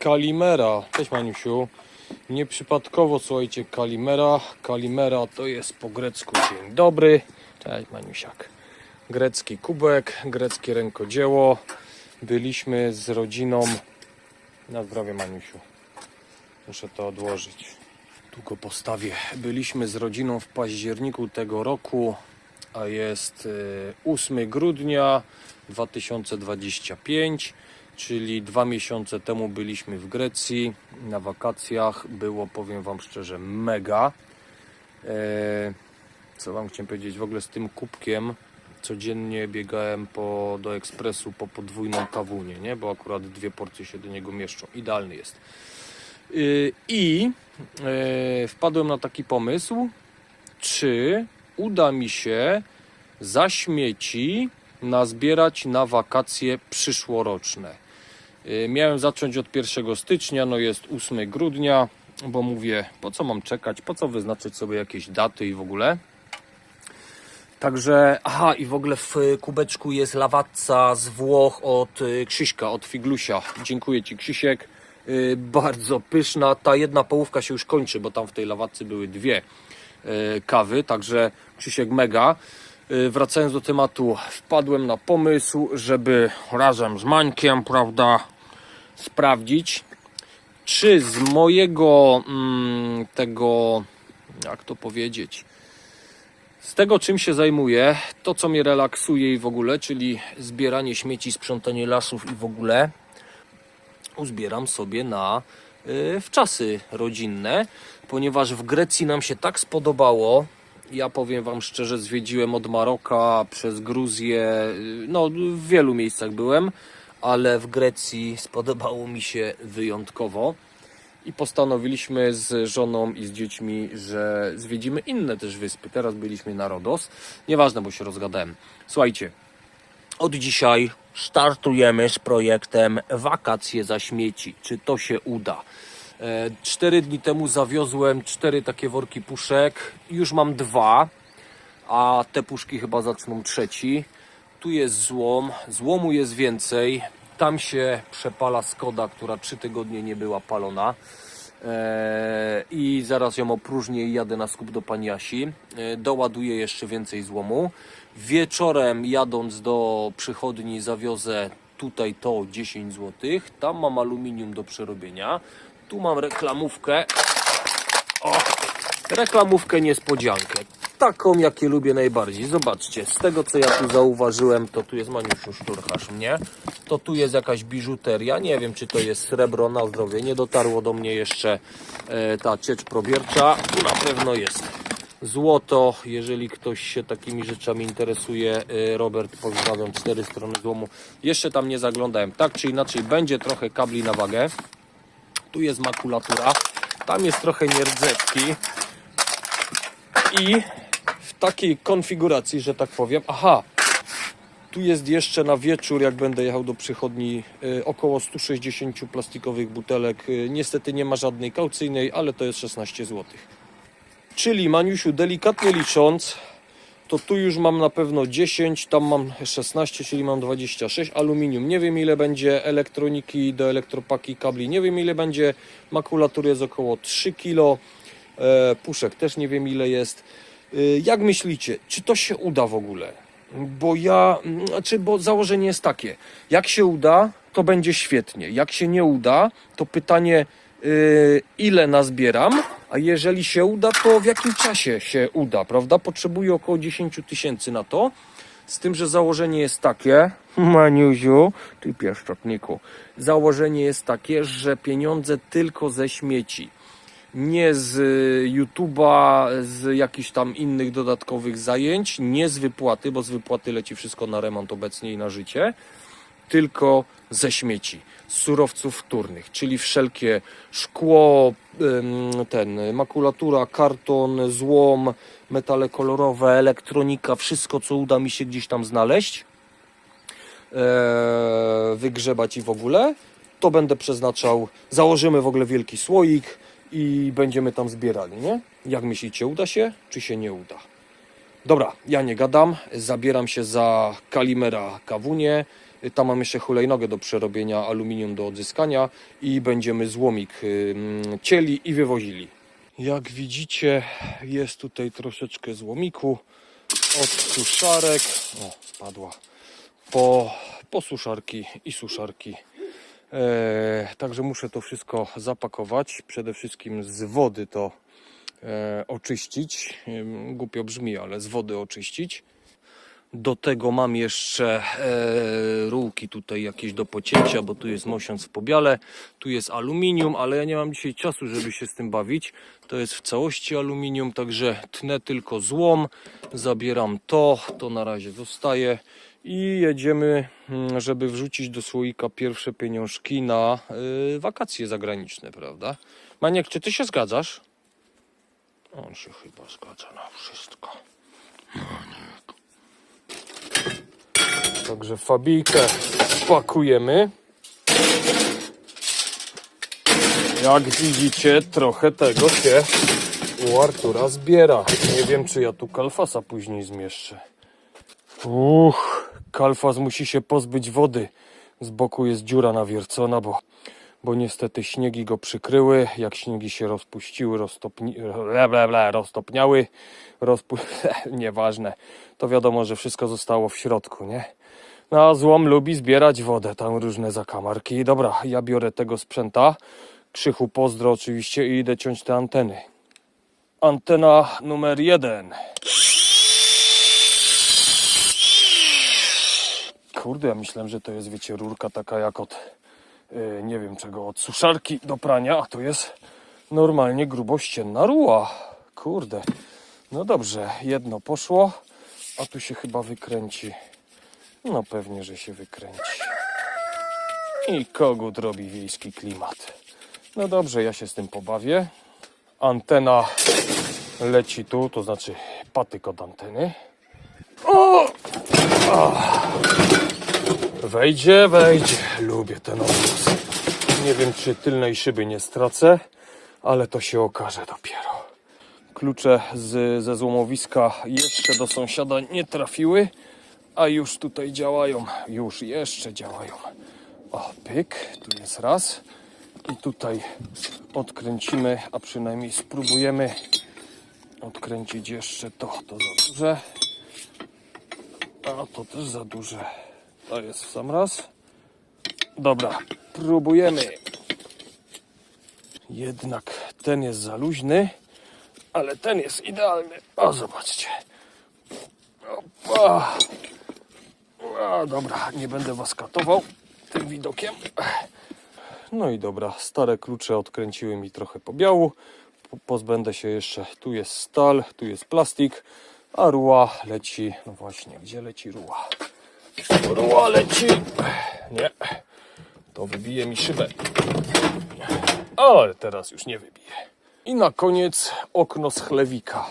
Kalimera. Cześć Maniusiu. Nieprzypadkowo słuchajcie Kalimera. Kalimera to jest po grecku dzień dobry. Cześć Maniusiak. Grecki kubek, greckie rękodzieło. Byliśmy z rodziną na zdrowie Maniusiu. Muszę to odłożyć. Tu go postawię. Byliśmy z rodziną w październiku tego roku, a jest y, 8 grudnia 2025, czyli dwa miesiące temu byliśmy w Grecji na wakacjach. Było, powiem Wam szczerze, mega. E, co Wam chciałem powiedzieć, w ogóle z tym kubkiem codziennie biegałem po, do ekspresu po podwójną kawunię, nie? bo akurat dwie porcje się do niego mieszczą. Idealny jest. Y, I e, wpadłem na taki pomysł, czy uda mi się za śmieci nazbierać na wakacje przyszłoroczne. Y, Miałem zacząć od 1 stycznia, no jest 8 grudnia, bo mówię, po co mam czekać, po co wyznaczyć sobie jakieś daty i w ogóle. Także, aha, i w ogóle w kubeczku jest lawatca z Włoch od y, Krzyśka, od Figlusia. Dziękuję Ci, Krzysiek. Y, Bardzo pyszna. Ta jedna połówka się już kończy, bo tam w tej lawatce były dwie kawy, także Krzysiek mega. Y, Wracając do tematu, wpadłem na pomysł, żeby razem z Mańkiem, prawda, sprawdzić, czy z mojego mm, tego, jak to powiedzieć, z tego, czym się zajmuję, to co mnie relaksuje i w ogóle, czyli zbieranie śmieci, sprzątanie lasów i w ogóle, uzbieram sobie na y, wczasy rodzinne, ponieważ w Grecji nam się tak spodobało. Ja powiem Wam szczerze, zwiedziłem od Maroka przez Gruzję, y, no w wielu miejscach byłem, ale w Grecji spodobało mi się wyjątkowo i postanowiliśmy z żoną i z dziećmi, że zwiedzimy inne też wyspy. Teraz byliśmy na Rodos. Nieważne, bo się rozgadałem. Słuchajcie, od dzisiaj startujemy z projektem Wakacje za śmieci. Czy to się uda? E, Cztery dni temu zawiozłem cztery takie worki puszek. Już mam dwa, a te puszki chyba zaczną trzeci. Tu jest złom, złomu jest więcej. Tam się przepala Skoda, która trzy tygodnie nie była palona. Eee, I zaraz ją opróżnię i jadę na skup do pani Jasi. Eee, doładuję jeszcze więcej złomu. Wieczorem jadąc do przychodni zawiozę tutaj to 10 zł. Tam mam aluminium do przerobienia. Tu mam reklamówkę. O, reklamówkę niespodziankę. Taką, jakie lubię najbardziej. Zobaczcie, z tego co ja tu zauważyłem, to tu jest Maniusiu Szturchasz mnie. To tu jest jakaś biżuteria. Nie wiem, czy to jest srebro na zdrowie. Nie dotarło do mnie jeszcze e, ta ciecz probiercza. Tu na pewno jest złoto. Jeżeli ktoś się takimi rzeczami interesuje, e, Robert, pozdrawiam, cztery strony złomu. Jeszcze tam nie zaglądałem. Tak czy inaczej, będzie trochę kabli na wagę. Tu jest makulatura. Tam jest trochę nierdzewki. I w takiej konfiguracji, że tak powiem, aha, tu jest jeszcze na wieczór, jak będę jechał do przychodni, y, około 160 plastikowych butelek. Y, Niestety nie ma żadnej kaucyjnej, ale to jest 16 zł. Czyli Maniusiu, delikatnie licząc, to tu już mam na pewno 10, tam mam 16, czyli mam 26. Aluminium, nie wiem ile będzie elektroniki do elektropaki, kabli, nie wiem ile będzie. Makulatury jest około 3 kg. E, puszek też nie wiem ile jest. E, Jak myślicie, czy to się uda w ogóle? Bo ja, mm, znaczy, bo założenie jest takie, jak się uda, to będzie świetnie. Jak się nie uda, to pytanie, y, ile nazbieram, a jeżeli się uda, to w jakim czasie się uda, prawda? Potrzebuję około 10 tysięcy na to. Z tym, że założenie jest takie, Maniuziu, ty pieszczotniku, założenie jest takie, że pieniądze tylko ze śmieci nie z y, YouTube'a, z jakichś tam innych dodatkowych zajęć, nie z wypłaty, bo z wypłaty leci wszystko na remont obecnie i na życie, tylko ze śmieci, surowców wtórnych, czyli wszelkie szkło, ten, makulatura, karton, złom, metale kolorowe, elektronika, wszystko co uda mi się gdzieś tam znaleźć, e, wygrzebać i w ogóle, to będę przeznaczał, założymy w ogóle wielki słoik i będziemy tam zbierali, nie? Jak myślicie, uda się, czy się nie uda? Dobra, ja nie gadam, zabieram się za Kalimera Kawunie Tam mam jeszcze hulajnogę do przerobienia, aluminium do odzyskania i będziemy złomik cieli i wywozili. Jak widzicie, jest tutaj troszeczkę złomiku od suszarek. O, spadła. Po, po suszarki i suszarki. E, także muszę to wszystko zapakować. Przede wszystkim z wody to e, oczyścić. Głupio brzmi, ale z wody oczyścić. Do tego mam jeszcze e, tutaj jakieś do pocięcia, bo tu jest mosiąc w pobiale, tu jest aluminium, ale ja nie mam dzisiaj czasu, żeby się z tym bawić. To jest w całości aluminium, także tnę tylko złom, zabieram to, to na razie zostaje i jedziemy, mm, żeby wrzucić do słoika pierwsze pieniążki na y, wakacje zagraniczne, prawda? Maniek, czy ty się zgadzasz? On się chyba zgadza na wszystko. Także fabijkę pakujemy. Jak widzicie, trochę tego się u Artura zbiera. Nie wiem, czy ja tu kalfasa później zmieszczę. Uch, kalfas musi się pozbyć wody. Z boku jest dziura nawiercona, bo, bo niestety śniegi go przykryły. Jak śniegi się rozpuściły, roztopni, roztopniały, rozpu... nieważne. To wiadomo, że wszystko zostało w środku, nie? No, a złom lubi zbierać wodę, tam różne zakamarki. Dobra, ja biorę tego sprzęta. Krzychu pozdro oczywiście i idę ciąć te anteny. Antena numer jeden. Kurde, ja myślałem, że to jest, wiecie, rurka taka jak od, nie wiem czego, od suszarki do prania, a to jest normalnie grubościenna ruła. Kurde. No dobrze, jedno poszło, a tu się chyba wykręci. No pewnie, że się wykręci. I kogut robi wiejski klimat. No dobrze, ja się z tym pobawię. Antena leci tu, to znaczy patyk od anteny. O! Wejdzie, wejdzie. Lubię ten obóz. Nie wiem, czy tylnej szyby nie stracę, ale to się okaże dopiero. Klucze z, ze złomowiska jeszcze do sąsiada nie trafiły, a już tutaj działają. Już jeszcze działają. O, pyk, tu jest raz. I tutaj odkręcimy, a przynajmniej spróbujemy odkręcić jeszcze to. To za duże. A to też za duże. To jest w sam raz. Dobra, próbujemy. Jednak ten jest za luźny, ale ten jest idealny. O, zobaczcie. Opa. A, dobra, nie będę was katował tym widokiem. No i dobra, stare klucze odkręciły mi trochę po biału. Po- Pozbędę się jeszcze, tu jest stal, tu jest plastik, a ruła leci, no właśnie, gdzie leci ruła? Ruła leci, nie, to wybije mi szybę, ale teraz już nie wybije. I na koniec okno z chlewika.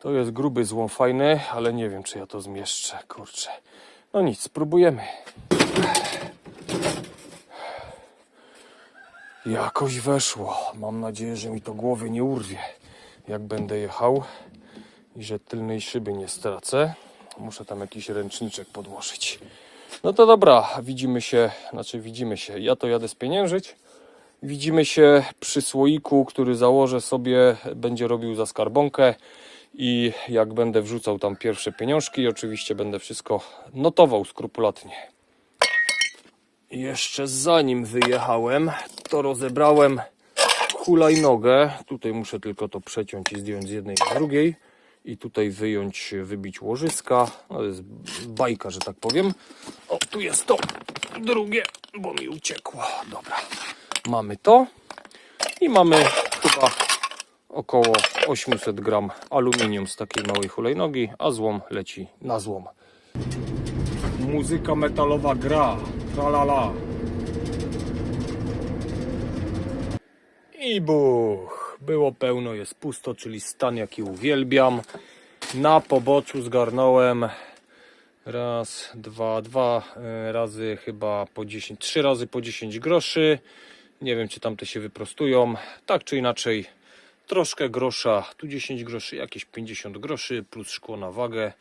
To jest gruby złom fajny, ale nie wiem czy ja to zmieszczę, kurczę. No nic, spróbujemy. Jakoś weszło. Mam nadzieję, że mi to głowy nie urwie, jak będę jechał i że tylnej szyby nie stracę. Muszę tam jakiś ręczniczek podłożyć. No to dobra, widzimy się, znaczy widzimy się. Ja to jadę spieniężyć. Widzimy się przy słoiku, który założę sobie, będzie robił za skarbonkę i jak będę wrzucał tam pierwsze pieniążki, oczywiście będę wszystko notował skrupulatnie. Jeszcze zanim wyjechałem, to rozebrałem hulajnogę. Tutaj muszę tylko to przeciąć i zdjąć z jednej na drugiej. I tutaj wyjąć, wybić łożyska. No jest bajka, że tak powiem. O, tu jest to drugie, bo mi uciekło. Dobra, mamy to. I mamy chyba około 800 gram aluminium z takiej małej hulajnogi, a złom leci na złom. Muzyka metalowa gra. Tralala. I buch. Było pełno, jest pusto, czyli stan jaki uwielbiam. Na poboczu zgarnąłem raz, dwa, dwa e, razy chyba po 10, trzy razy po 10 groszy. Nie wiem, czy tamte się wyprostują. Tak czy inaczej, troszkę grosza, tu 10 groszy, jakieś 50 groszy plus szkło na wagę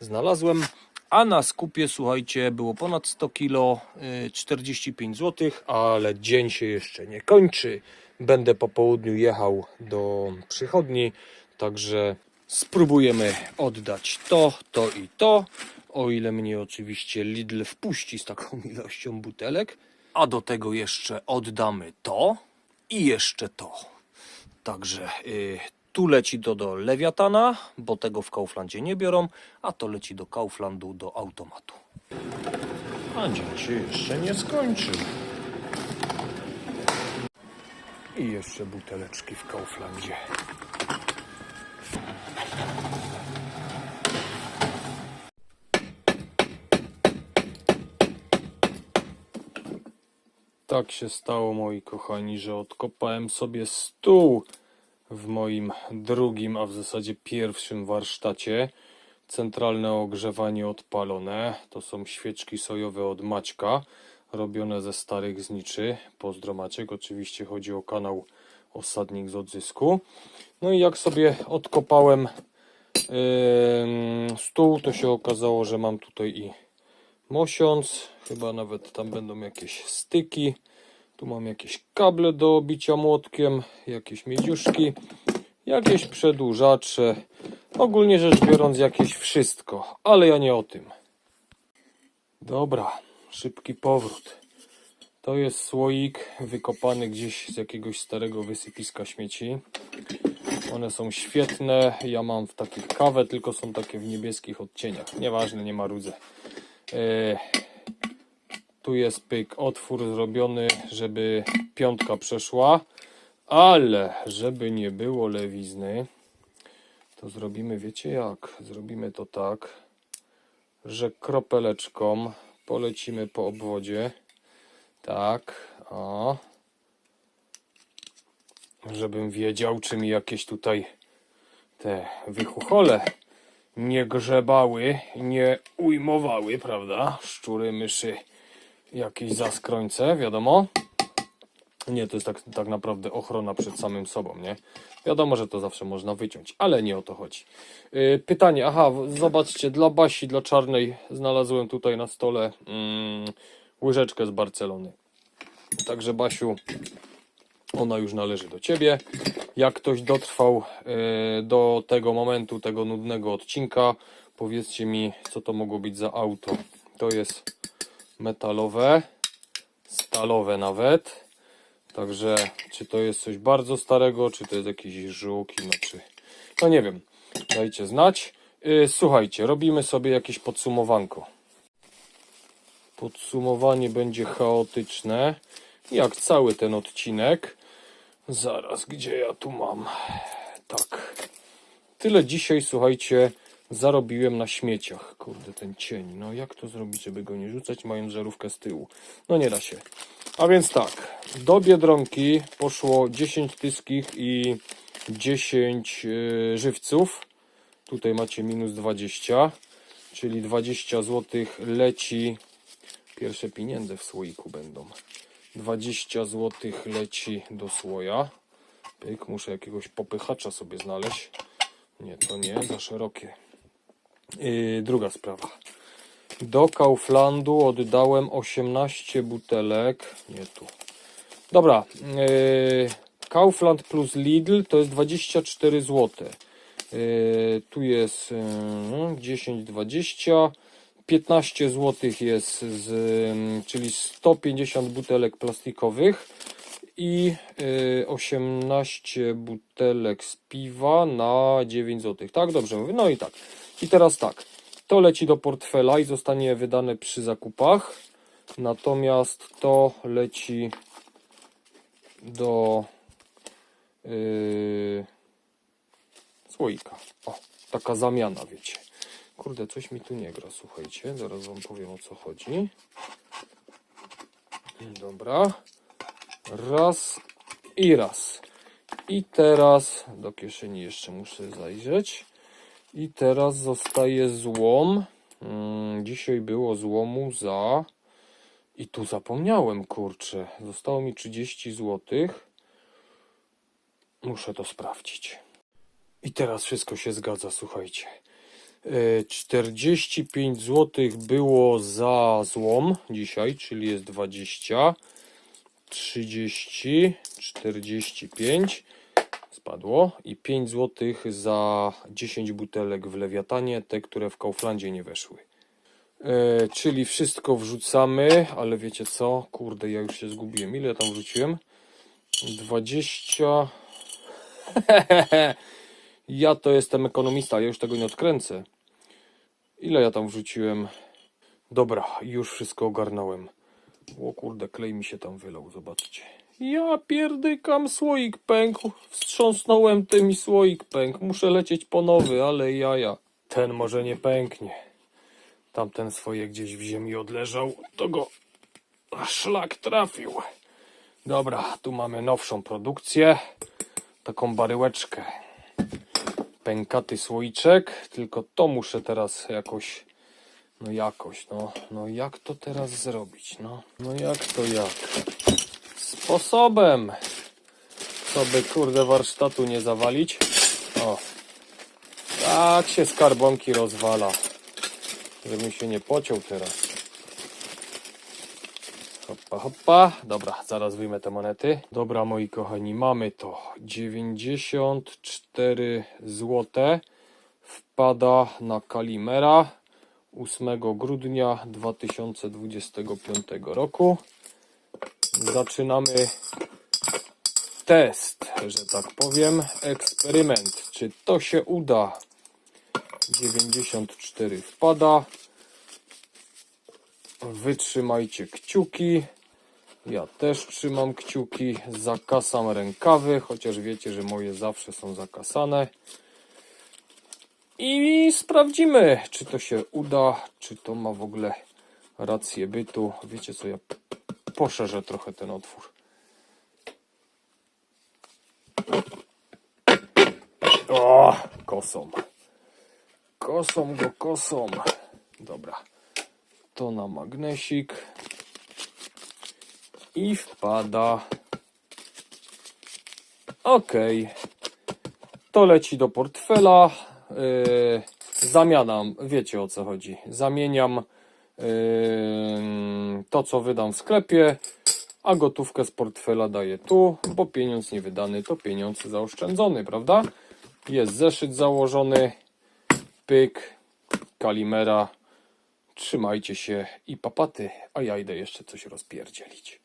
znalazłem. A na skupie, słuchajcie, było ponad 100 kilo, y, 45 zł, ale dzień się jeszcze nie kończy. Będę po południu jechał do przychodni, także spróbujemy oddać to, to i to. O ile mnie oczywiście Lidl wpuści z taką ilością butelek. A do tego jeszcze oddamy to i jeszcze to. Także y, tu leci to do Lewiatana, bo tego w Kauflandzie nie biorą, a to leci do Kauflandu, do automatu. A dzień się jeszcze nie skończył. I jeszcze buteleczki w Kauflandzie. Tak się stało, moi kochani, że odkopałem sobie stół w moim drugim, a w zasadzie pierwszym warsztacie. Centralne ogrzewanie odpalone. To są świeczki sojowe od Maćka, robione ze starych zniczy. Pozdro Maciek, oczywiście chodzi o kanał Osadnik z Odzysku. No i jak sobie odkopałem ym, stół, to się okazało, że mam tutaj i mosiąc, chyba nawet tam będą jakieś styki. Tu mam jakieś kable do bicia młotkiem, jakieś miedziuszki, jakieś przedłużacze. Ogólnie rzecz biorąc, jakieś wszystko, ale ja nie o tym. Dobra, szybki powrót. To jest słoik wykopany gdzieś z jakiegoś starego wysypiska śmieci. One są świetne. Ja mam w takich kawę, tylko są takie w niebieskich odcieniach. Nieważne, nie ma rudze. E, tu jest pyk, otwór zrobiony, żeby piątka przeszła, ale żeby nie było lewizny, to zrobimy, wiecie jak? Zrobimy to tak, że kropeleczką polecimy po obwodzie. Tak, o. Żebym wiedział, czy mi jakieś tutaj te wychuchole nie grzebały, nie ujmowały, prawda? Szczury, myszy, jakieś zaskrońce, wiadomo. Nie, to jest tak, tak naprawdę ochrona przed samym sobą, nie? Wiadomo, że to zawsze można wyciąć, ale nie o to chodzi. Yy, pytanie, aha, zobaczcie, dla Basi, dla czarnej znalazłem tutaj na stole mm, łyżeczkę z Barcelony. Także Basiu, ona już należy do ciebie. Jak ktoś dotrwał e, do tego momentu, tego nudnego odcinka, powiedzcie mi, co to mogło być za auto. To jest metalowe, stalowe nawet. Także, czy to jest coś bardzo starego, czy to jest jakiś żuk, no czy. No nie wiem. Dajcie znać. E, Słuchajcie, robimy sobie jakieś podsumowanko. Podsumowanie będzie chaotyczne, jak cały ten odcinek. Zaraz, gdzie ja tu mam? Tak. Tyle dzisiaj, słuchajcie, zarobiłem na śmieciach. Kurde, ten cień. No jak to zrobić, żeby go nie rzucać, mając żarówkę z tyłu? No nie da się. A więc tak, do Biedronki poszło 10 tyskich i 10 yy, żywców. Tutaj macie minus 20, czyli 20 zł leci. Pierwsze pieniądze w słoiku będą. 20 zł leci do słoja. Pyk, muszę jakiegoś popychacza sobie znaleźć. Nie, to nie, za szerokie. Yy, druga sprawa. Do Kauflandu oddałem 18 butelek. Nie tu. Dobra. Yy, Kaufland plus Lidl to jest 24 zł. Yy, tu jest yy, 10, 20. 15 zł jest, z, ym, czyli 150 butelek plastikowych i y, 18 butelek z piwa na 9 zł. Tak, dobrze mówię. No i tak. I teraz tak. To leci do portfela i zostanie wydane przy zakupach. Natomiast to leci do yy, słoika. O, taka zamiana, wiecie. Kurde, coś mi tu nie gra, słuchajcie. Zaraz wam powiem o co chodzi. Dobra. Raz i raz. I teraz do kieszeni jeszcze muszę zajrzeć. I teraz zostaje złom. Mm, dzisiaj było złomu za. I tu zapomniałem, kurczę. Zostało mi 30 zł. Muszę to sprawdzić. I teraz wszystko się zgadza, słuchajcie. E, 45 zł było za złom dzisiaj, czyli jest 20, 30, 45 spadło i 5 zł za 10 butelek w Lewiatanie, te, które w Kauflandzie nie weszły. E, czyli wszystko wrzucamy, ale wiecie co? Kurde, ja już się zgubiłem. Ile tam wrzuciłem? 20. ja to jestem ekonomista, ja już tego nie odkręcę. Ile ja tam wrzuciłem? Dobra, już wszystko ogarnąłem. O kurde, klej mi się tam wylał, zobaczcie. Ja pierdykam, słoik pękł. Wstrząsnąłem tym i słoik pękł. Muszę lecieć po nowy, ale jaja. Ten może nie pęknie. Tamten swoje gdzieś w ziemi odleżał, to go szlak trafił. Dobra, tu mamy nowszą produkcję. Taką baryłeczkę. Pękaty słoiczek, tylko to muszę teraz jakoś, no jakoś, no, no jak to teraz zrobić, no, no jak to jak? Sposobem, co by kurde warsztatu nie zawalić. O, tak się skarbonki rozwala. Żebym się nie pociął teraz. Hoppa, hoppa. Dobra, zaraz wyjmę te monety. Dobra, moi kochani, mamy to. 94 zł wpada na Kalimera 8 grudnia 2025 roku. Zaczynamy test, że tak powiem, eksperyment. Czy to się uda? 94 wpada. Wytrzymajcie kciuki. Ja też trzymam kciuki. Zakasam rękawy, chociaż wiecie, że moje zawsze są zakasane. I sprawdzimy, czy to się uda, czy to ma w ogóle rację bytu. Wiecie co, ja poszerzę trochę ten otwór. O, kosą. Kosą go, kosą. Dobra. To na magnesik. I wpada. Ok. To leci do portfela. Yy, zamianam, wiecie o co chodzi. Zamieniam to, co wydam w sklepie, a gotówkę z portfela daję tu, bo pieniądz nie wydany to pieniądz zaoszczędzony, prawda? Jest zeszyt założony, pyk, kalimera. Trzymajcie się i papaty, a ja idę jeszcze coś rozpierdzielić.